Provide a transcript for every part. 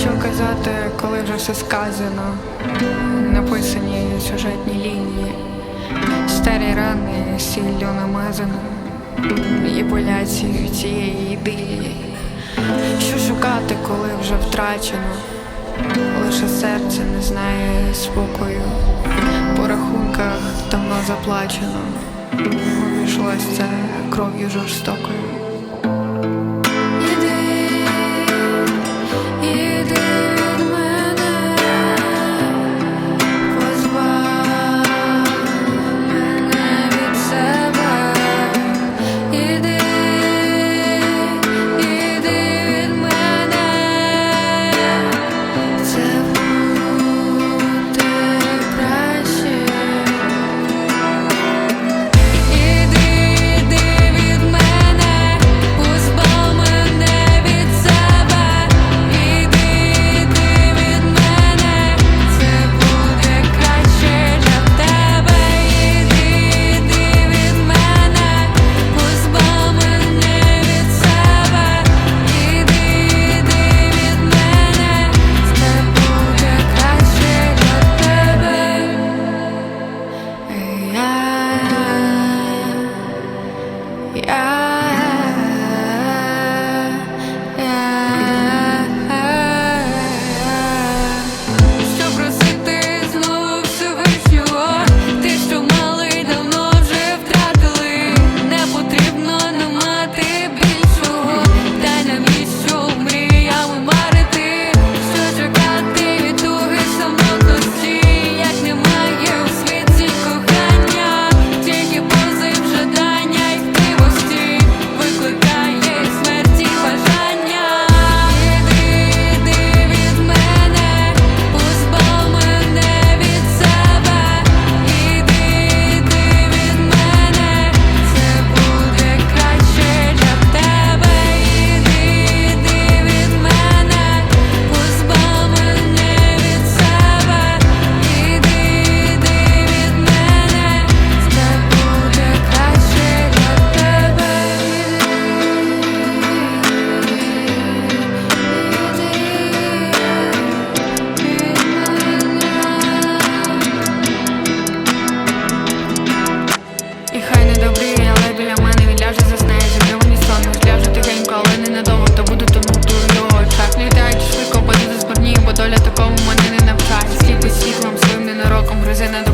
Що казати, коли вже все сказано, написані сюжетні лінії, старі рани сіллю намазано, і боляці цієї ідилії. Що шукати, коли вже втрачено? Лише серце не знає спокою, по рахунках давно заплачено, обійшлося кров'ю жорстокою.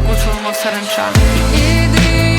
kurtulma sarımşan İyi değil